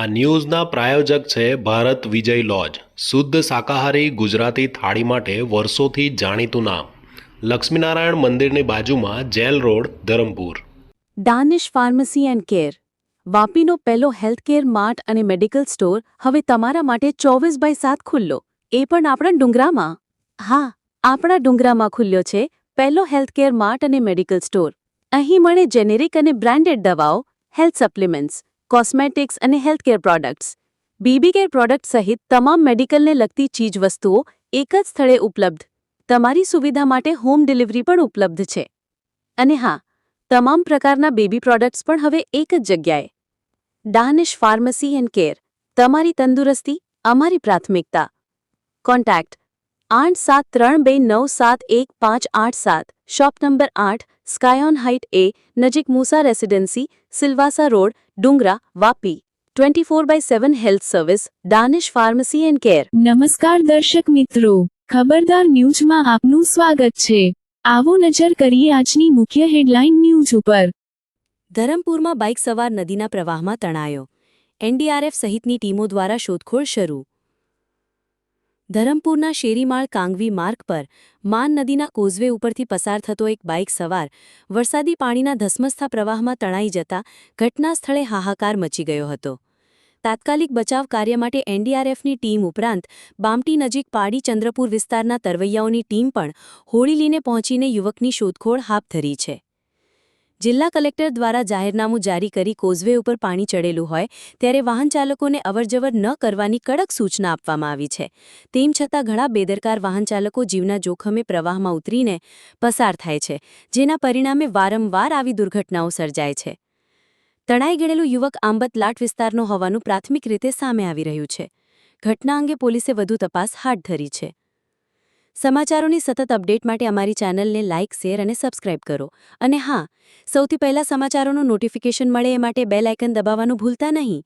આ ન્યૂઝના પ્રાયોજક છે ભારત વિજય લોજ. શુદ્ધ શાકાહારી ગુજરાતી થાળી માટે વર્ષોથી જાણીતું નામ. લક્ષ્મીનારાયણ મંદિરની બાજુમાં jail road, Dharampur. Danish pharmacy and care વાપીનો પહેલો હેલ્થકેર માર્ટ અને મેડિકલ સ્ટોર હવે તમારા માટે ચોવીસ બાય સાત ખુલ્લો. એ પણ આપણા ડુંગરામાં? હા, આપણા ડુંગરામાં ખુલ્યો છે પહેલો હેલ્થકેર માર્ટ અને મેડિકલ સ્ટોર. અહીં મળે જેનેરિક અને બ્રાન્ડેડ દવાઓ, હેલ્થ સપ્લિમેન્ટ્સ કોસ્મેટિક્સ અને healthcare products. BB care product સહિત તમામ મેડિકલને લગતી ચીજવસ્તુઓ એક જ સ્થળે ઉપલબ્ધ. તમારી સુવિધા માટે હોમ ડિલિવરી પણ ઉપલબ્ધ છે. અને હા, તમામ પ્રકારના બેબી પ્રોડક્ટ્સ પણ હવે એક જ જગ્યાએ. Danish pharmacy and care. તમારી તંદુરસ્તી, અમારી પ્રાથમિકતા. કોન્ટેક્ટ આઠ સાત ત્રણ બે નવ સાત એક પાંચ આઠ સાત. શોપ નંબર આઠ સ્કાયોન હાઇટ એ નજીક મૂસા residency Silvassa road Dungra Vapi. Twenty four by seven health service Danish pharmacy and care. નમસ્કાર દર્શક મિત્રો ખબરદાર ન્યૂઝમાં આપનું સ્વાગત છે. આવો નજર કરીએ આજની મુખ્ય હેડલાઇન ન્યૂઝ ઉપર. ધરમપુરમાં બાઇક સવાર નદીના પ્રવાહમાં તણાયો. એનડીઆરએફ સહિતની ટીમો દ્વારા શોધખોળ શરૂ. ધરમપુરના શેરીમાળ કાંગવી માર્ગ પર માન નદીના કોઝવે ઉપરથી પસાર થતો એક બાઇક સવાર વરસાદી પાણીના ધસમસતા પ્રવાહમાં તણાઈ જતા ઘટના સ્થળે હાહાકાર મચી ગયો હતો. તાત્કાલિક બચાવ કાર્ય માટે એનડીઆરએફની ટીમ ઉપરાંત બામટી નજીક પાડી ચંદ્રપુર વિસ્તારના તરવૈયાઓની ટીમ પણ હોળી લઈને પહોંચીને યુવકની શોધખોળ હાથ ધરી છે. જિલ્લા કલેક્ટર દ્વારા જાહેરનામું જારી કરી કોઝવે ઉપર પાણી ચડેલું હોય ત્યારે વાહન ચાલકોને અવરજવર ન કરવાની કડક સૂચના આપવામાં આવી છે. તેમ છતાં ઘણા બેદરકાર વાહન ચાલકો જીવના જોખમે પ્રવાહમાં ઉતરીને પસાર થાય છે, જેના પરિણામે વારંવાર આવી દુર્ઘટનાઓ સર્જાય છે. તણાઈ ગયેલું યુવક આંબતલાટ વિસ્તારનો હોવાનું પ્રાથમિક રીતે સામે આવી રહ્યું છે. ઘટના અંગે પોલીસે વધુ તપાસ હાથ ધરી છે. સમાચારોની સતત અપડેટ માટે અમારી ચેનલને લાઇક, શેર અને સબસ્ક્રાઇબ કરો. અને હા, સૌથી પહેલા સમાચારોનું નોટિફિકેશન મળે એ માટે બેલ આઇકન દબાવવાનું ભૂલતા નહીં.